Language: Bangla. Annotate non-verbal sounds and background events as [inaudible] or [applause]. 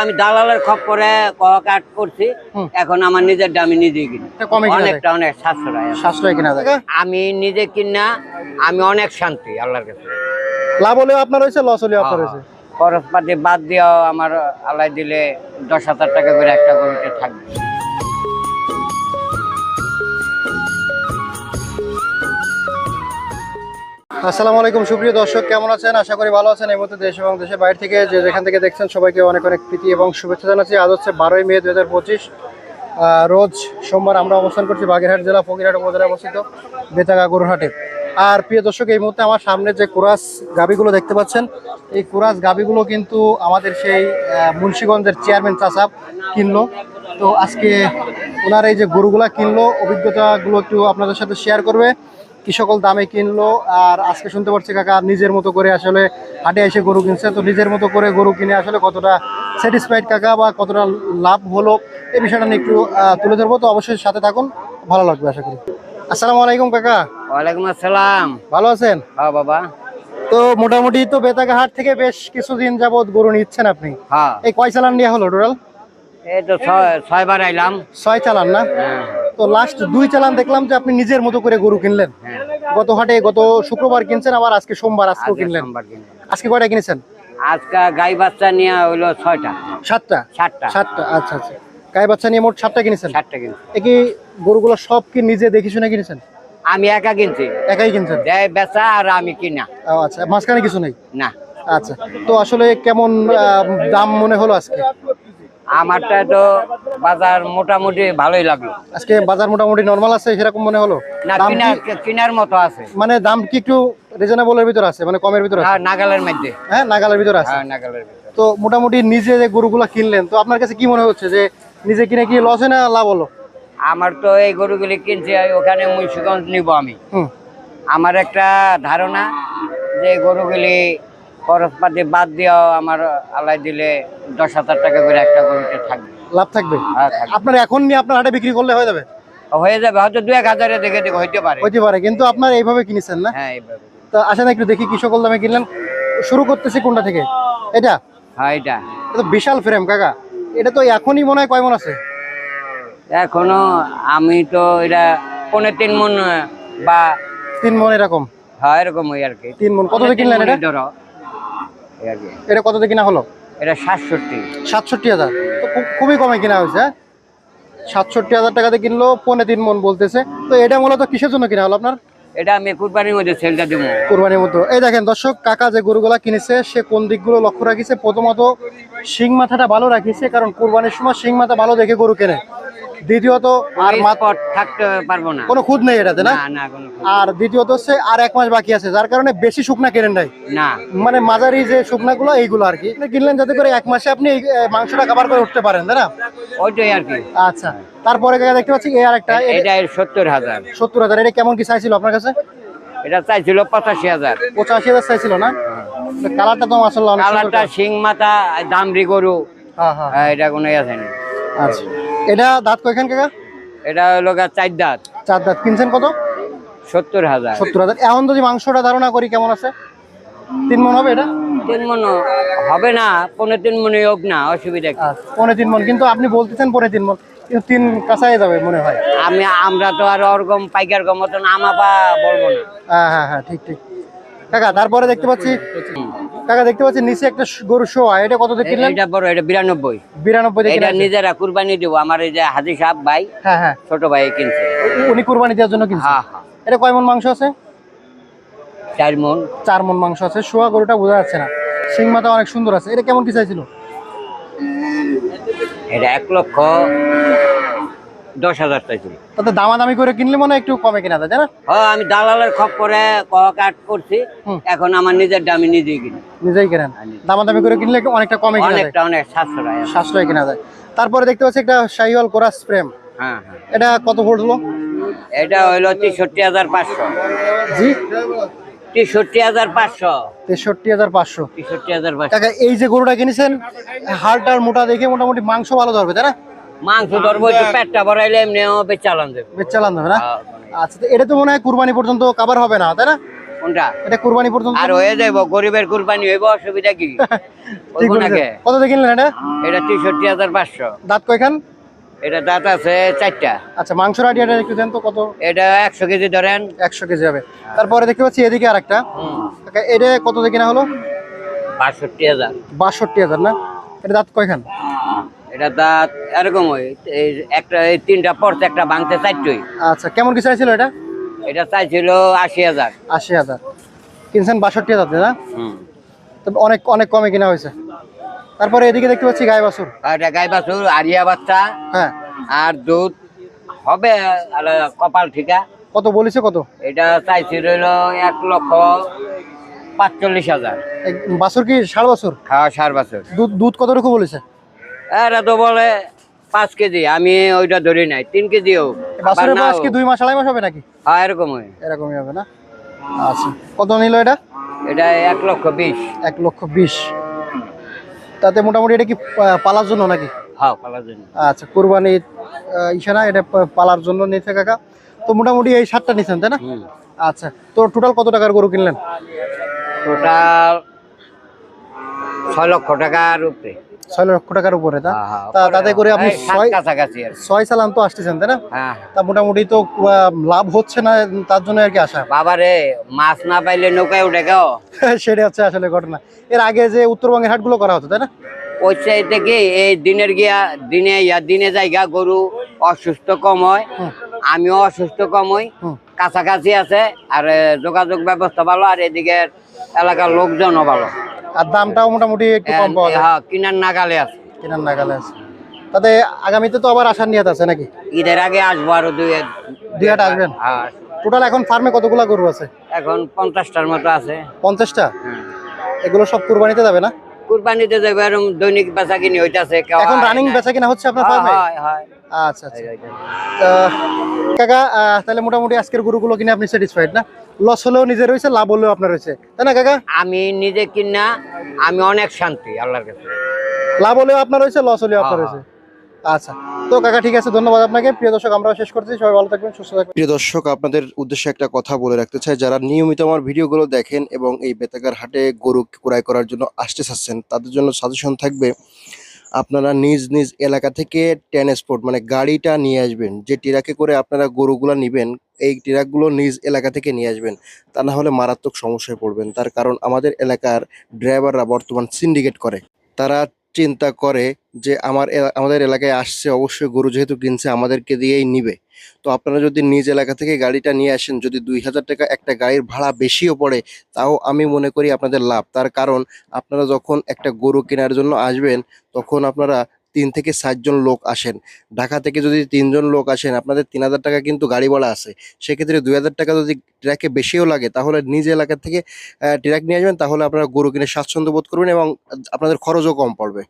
আমি দালালের খপ্পরে কাট করছি। এখন আমার নিজের দামি নিজে কিনি। অনেকটা অনেক সাশ্রয় সাশ্রয় কিনা আমি নিজে কিনা আমি অনেক শান্তি আল্লাহর কাছে। লাভ হলেও আপনার হয়েছে লস হলেও আপনার হয়েছে? খরচ পাতি বাদ দিয়েও আমার আল্লাহ দিলে দশ হাজার টাকা করে একটা গরুতে থাকবে। আসসালামু আলাইকুম, সুপ্রিয় দর্শক, কেমন আছেন? আশা করি ভালো আছেন। এই মুহূর্তে দেশ এবং দেশের বাইরে থেকে যে যেখান থেকে দেখছেন সবাইকে অনেক অনেক প্রীতি এবং শুভেচ্ছা জানাচ্ছি। আজ হচ্ছে বারোই মে দু হাজার পঁচিশ রোজ সোমবার আমরা অবস্থান করছি বাগেরহাট জেলা, ফকিরহাট উপজেলায় অবস্থিত বেতাগা গরুরহাটে। আর প্রিয় দর্শক, এই মুহূর্তে আমার সামনে যে কুরাস গাবিগুলো দেখতে পাচ্ছেন, এই কুরাস গাবিগুলো কিন্তু আমাদের সেই মুন্সীগঞ্জের চেয়ারম্যান চাষাব কিনলো। তো আজকে ওনার এই যে গরুগুলা কিনলো, অভিজ্ঞতাগুলো একটু আপনাদের সাথে শেয়ার করবে। কি সকল দামে কিনলো? আর আজকে শুনতে পাচ্ছি কাকা নিজের মতো করে আসলে হাটে এসে গরু কিনছে। তো নিজের মতো করে গরু কিনে আসলে কতটা স্যাটিসফাইড কাকা বা কতটা লাভ হলো? এই বিষয়টা নিয়ে একটু তুলে ধরবো। তো অবশ্যই সাথে থাকুন। ভালো লাগবে আশা করি। আসসালামু আলাইকুম কাকা। ওয়ালাইকুম আসসালাম। ভালো আছেন? হ্যাঁ বাবা। তো মোটামুটি তো বেতাগা হাট থেকে বেশ কিছুদিন যাবত গরু নিচ্ছেন আপনি। হ্যাঁ। এই কয় চালান নিয়ে হলো টোটাল? এই তো ছয়- ছয়বার আইলাম। ছয় চালান না? হ্যাঁ। তো লাস্ট দুই চালান দেখলাম যে আপনি নিজের মতো করে গরু কিনলেন। গত হাটে গত শুক্রবার কিনছেন আবার আজকে সোমবার আজকেও আজকে কিনলেন। আজকে কয়টা কিনেছেন? আজকে গাই বাচ্চা নিয়ে হইল ছয়টা। সাতটা? সাতটা। সাতটা আচ্ছা আচ্ছা। গাই বাচ্চা নিয়ে মোট সাতটা কিনেছেন? সাতটা কিনছি। এ কি গরুগুলো সব কি নিজে দেখে শুনে কিনেছেন? আমি একা কিনছি। একাই কিনছেন? দেয় বেচা আর আমি কিনা। ও আচ্ছা। মাঝখানে কিছু নেই? না। আচ্ছা। তো আসলে কেমন দাম মনে হলো আজকে? আমারটা তো বাজার মোটামুটি ভালোই লাগল। আজকে বাজার মোটামুটি নর্মাল আছে সেরকম মনে হলো? না কিনার মতো আছে। মানে দাম কি একটু রিজনেবলের ভিতর আছে? মানে কমের ভিতর আছে? হ্যাঁ নাগালের মধ্যে। হ্যাঁ নাগালের ভিতর আছে। হ্যাঁ নাগালের ভিতরে। তো মোটামুটি নিজে যে গরুগুলা কিনলেন তো আপনার কাছে কি মনে হচ্ছে যে নিজে কিনে কি লস হয় না লাভ হলো? আমার তো এই গরুগুলি কিনছি ওখানে মুন্সিগঞ্জ নিব আমি। আমার একটা ধারণা যে গরুগুলি খরচপাতি বাদ দিয়েও আমার আলাই দিলে দশ হাজার টাকা করে একটা গরুতে থাকবে। লাভ থাকবে? হ্যাঁ, আপনার এখন নিয়ে আপনার হাটে বিক্রি করলে হয়ে যাবে? হয়ে যাবে হয়তো দু এক হাজারে দেখে দেখে হইতে পারে। হইতে পারে কিন্তু আপনার এইভাবে কিনেছেন না? হ্যাঁ এইভাবে তো আসেন একটু দেখি কি সকল দামে কিনলেন। শুরু করতেছি কোনটা থেকে? এটা? হ্যাঁ এটা। এটা তো বিশাল ফ্রেম কাকা। এটা তো এখনই মনে হয় কয় মন আছে? এখনও আমি তো এটা পনেরো তিন মন বা তিন মন এরকম। হ্যাঁ এরকম ওই আর কি। তিন মন। কত কিনলেন এটা? ধরো। এটা কত দিয়ে কিনা হলো? এটা সাতষট্টি। সাতষট্টি হাজার। খুবই কমে কিনা হয়েছে হ্যাঁ? সাতষট্টি হাজার টাকাতে কিনলো পৌনে তিন মন বলতেছে। তো এটা মূলত কিসের জন্য কিনা হলো আপনার? এটা আমি কুরবানির মধ্যে সেলটা দেবো। কোরবানির মতো এই দেখেন দর্শক কাকা যে গরুগুলা কিনেছে সে কোন দিকগুলো লক্ষ্য রাখিছে? প্রথমত শিং মাথাটা ভালো রাখিছে কারণ কোরবানির সময় শিং মাথা ভালো দেখে গরু কেনে। দ্বিতীয়ত আর আর মাত মাত থাকতে পারব না। কোনো খুদ নেই এটাতে না? আর দ্বিতীয়ত হচ্ছে আর এক মাস বাকি আছে যার কারণে বেশি শুকনা কেনেন নাই। না। মানে মাঝারি যে শুকনাগুলো এইগুলো আর কি। কিনলেন যাতে করে এক মাসে আপনি মাংসটা কাবার করে উঠতে পারেন তাই না? ওইটাই আর কি। আচ্ছা তারপরে দেখতে পাচ্ছি এই আর একটা এটা সত্তর হাজার। সত্তর হাজার এটা কেমন কি চাইছিল আপনার কাছে? এটা চাইছিল পঁচাশি হাজার। পঁচাশি হাজার চাইছিল না? কালারটা তো আসলে কালারটা। শিং মাথা দামরি গরু। হ্যাঁ হ্যাঁ। হ্যাঁ, এটা কোনো ইয়ে আছে না। আচ্ছা। এটা দাঁত কয়খান কাকা? এটা হলো গা চার দাঁত। চার দাঁত। কিনছেন কত? সত্তর হাজার। সত্তর হাজার। এখন যদি মাংসটা ধারণা করি কেমন আছে? তিন মন হবে এটা? তিন মন হবে না পনেরো তিন মনে হোক না অসুবিধা আচ্ছা তিন মন। কিন্তু আপনি বলতেছেন পৌনে তিন মন। কিন্তু তিন কাছাই যাবে মনে হয়। আমি আমরা তো আর ওরকম পাইকার কম মতন আমাপা বলব না। হ্যাঁ হ্যাঁ হ্যাঁ ঠিক ঠিক। কাকা তারপরে দেখতে পাচ্ছি কাকা দেখতে পাচ্ছি নিচে একটা গরু শোয়া এটা কত কিনলেন? এটা বড় এটা বিরানব্বই। বিরানব্বই দিয়ে এটা নিজেরা কুরবানি দেবো। আমার এই যে হাজি সাহেব ভাই হ্যাঁ হ্যাঁ। ছোট ভাই কিনছে। উনি কুরবানি দেওয়ার জন্য কিনছে? হ্যাঁ হ্যাঁ। এটা কয় মন মাংস আছে? চার মন। চার মন মাংস আছে। শোয়া গরুটা বোঝা যাচ্ছে না। সিং মাথা অনেক সুন্দর আছে। এটা কেমন কি চাইছিল? এটা এক লক্ষ দশ হাজার চাইছিল তাতে দামাদামি করে কিনলে মনে হয় একটু কমে কিনা যায় না? হ্যাঁ আমি দালালের খপ্পরে কাট করছি। এখন আমার নিজের দামে নিজেই কিনি। নিজেই কেনেন। দামাদামি করে কিনলে অনেকটা কমে কিনা অনেকটা অনেক সাশ্রয় সাশ্রয় কিনা যায়। তারপরে দেখতে পাচ্ছি একটা শাহিওয়াল কোরাস প্রেম। হ্যাঁ হ্যাঁ। এটা কত হলো এটা হইল তেষট্টি হাজার পাঁচশো। জি? তেষট্টি হাজার পাঁচশো। তেষট্টি হাজার পাঁচশো। তেষট্টি হাজার পাঁচশো। এই যে গরুটা কিনেছেন হাড়টার মোটা দেখে মোটামুটি মাংস ভালো ধরবে তাই না? মাংস ধরবো একটু পেটটা ভরাইলে এমনিও বেশ চালান দেবে। বেশ চালান দেবে না? আচ্ছা তো এটা তো মনে হয় কুরবানি পর্যন্ত কাবার হবে না তাই না? কোনটা? এটা কুরবানি পর্যন্ত? আর হয়ে যাইব গরিবের কুরবানি হইব অসুবিধা কি? [laughs] কত দিয়ে কিনলেন এটা? এটা তেষট্টি হাজার পাঁচশো। দাঁত কয়খান? এটা দাঁত আছে চারটা। আচ্ছা মাংসর আইডিয়াটা একটু দেন তো কত? এটা একশো কেজি ধরেন। একশো কেজি হবে। তারপরে দেখতে পাচ্ছি এদিকে আর একটা এটা কত দিয়ে কিনা হলো? বাষট্টি হাজার। বাষট্টি হাজার না? এটা দাঁত কয়খান? এটা দাঁত এরকম এই একটা এই তিনটা পড়ছে একটা ভাঙতে চারটই। আচ্ছা কেমন কি চাইছিল এটা? এটা চাইছিল আশি হাজার। আশি হাজার। কিনছেন বাষট্টি হাজার না? হুম। তো অনেক অনেক কমে কিনা হয়েছে। তারপরে এদিকে দেখতে পাচ্ছি গায়ে বাছুর। এটা গাই বাছুর আরিয়া বাচ্চা। হ্যাঁ। আর দুধ হবে আর কপাল ঠিকা। কত বলেছে কত? এটা চাইছিল হলো এক লক্ষ পাঁচচল্লিশ হাজার। বাছুর কি ষাড় বাছুর? হ্যাঁ সার বাছুর। দুধ দুধ কতটুকু বলেছে? এরা তো বলে পাঁচ কেজি আমি ওইটা ধরি নাই তিন কেজিও বাছুরের বয়স কি দুই মাস আড়াই মাস হবে নাকি? হ্যাঁ এরকম এরকমই হবে না? আচ্ছা কত নিল এটা? এটা এক লক্ষ বিশ। এক লক্ষ বিশ। তাতে মোটামুটি এটা কি পালার জন্য নাকি? হ্যাঁ পালার জন্য। আচ্ছা কোরবানি ইশারা এটা পালার জন্য নিচ্ছে কাকা। তো মোটামুটি এই সাতটা নিচ্ছেন তাই না? আচ্ছা তো টোটাল কত টাকার গরু কিনলেন? টোটাল ছয় লক্ষ টাকার উপরে। ছয় লক্ষ টাকার উপরে তা? হ্যাঁ, হ্যাঁ, তা তাতে করে আপনি ছয় চালান তো আসতেছেন তাই না? হ্যাঁ তা মোটামুটি তো লাভ হচ্ছে না তার জন্য আর কি আসা? [laughs] বাবারে মাছ না পাইলে নৌকায় উঠে সেটা হচ্ছে আসলে ঘটনা। এর আগে যে উত্তরবঙ্গের হাটগুলো করা হতো তাই না? ওই চাইতে কি এই দিনের গিয়া দিনে ইয়া দিনে জায়গা গরু অসুস্থ কম হয়। আমিও অসুস্থ কম হই। কাছাকাছি আছে আর যোগাযোগ ব্যবস্থা ভালো আর এদিকে এলাকার লোকজনও ভালো। আর দামটাও মোটামুটি একটু কম পাওয়া যায়। হ্যাঁ কিনার নাগালে আছে। কেনার নাগালে আছে। তাতে আগামীতে তো আবার আসার নিয়ত আছে নাকি? ঈদের আগে আসব আরও দুই দুই হাট আসবেন? হ্যাঁ। টোটাল এখন ফার্মে কতগুলা গরু আছে? এখন পঞ্চাশটার মতো আছে। পঞ্চাশটা? হুম। এগুলো সব কুরবানিতে যাবে না? কুরবানিতে যাবে এরকম দৈনিক বেচা কিনি হইতাছে এখন রানিং বেচা কিনা হচ্ছে আপনার হ্যাঁ, ফার্মে হয়, হয়। আচ্ছা আচ্ছা। কাকা তাহলে মোটামুটি আজকের গরুগুলো কিনে আপনি স্যাটিসফাইড না? লস হলেও নিজের রয়েছে লাভ হলেও আপনার রয়েছে তাই না কাকা? আমি নিজে কিনা আমি অনেক শান্তি আল্লাহর কাছে। লাভ হলেও আপনার রয়েছে লস হলেও আপনার হ্যাঁ, রয়েছে আচ্ছা তো কাকা ঠিক আছে ধন্যবাদ আপনাকে। প্রিয় দর্শক আমরা শেষ করছি সবাই ভালো থাকবেন সুস্থ থাকবেন। প্রিয় দর্শক আপনাদের উদ্দেশ্যে একটা কথা বলে রাখতে চাই যারা নিয়মিত আমার ভিডিওগুলো দেখেন এবং এই বেতাকার হাটে গরু ক্রয় করার জন্য আসতে চাচ্ছেন তাদের জন্য সাজেশন থাকবে আপনারা নিজ নিজ এলাকা থেকে ট্রান্সপোর্ট মানে গাড়িটা নিয়ে আসবেন। যে ট্রাকে করে আপনারা গরুগুলো নেবেন, এই ট্রাকগুলো নিজ এলাকা থেকে নিয়ে আসবেন। তা না হলে মারাত্মক সমস্যায় পড়বেন। তার কারণ আমাদের এলাকার ড্রাইভাররা বর্তমান সিন্ডিকেট করে। তারা চিন্তা করে যে, আমার আমাদের এলাকায় আসছে, অবশ্যই গরু যেহেতু কিনছে, আমাদেরকে দিয়েই নিবে। তো আপনারা যদি নিজ এলাকা থেকে গাড়িটা নিয়ে আসেন, যদি দুই হাজার টাকা একটা গাড়ির ভাড়া বেশিও পড়ে, তাও আমি মনে করি আপনাদের লাভ। তার কারণ, আপনারা যখন একটা গরু কেনার জন্য আসবেন, তখন আপনারা তিন থেকে সাতজন লোক আসেন। ঢাকা থেকে যদি তিনজন লোক আসেন, আপনাদের তিন হাজার টাকা কিন্তু গাড়ি ভাড়া আছে। সেক্ষেত্রে দুই হাজার টাকা যদি ট্র্যাকে বেশিও লাগে, তাহলে নিজ এলাকা থেকে ট্র্যাক নিয়ে আসবেন, তাহলে আপনারা গরু কিনে স্বাচ্ছন্দ্য বোধ করবেন এবং আপনাদের খরচও কম পড়বে।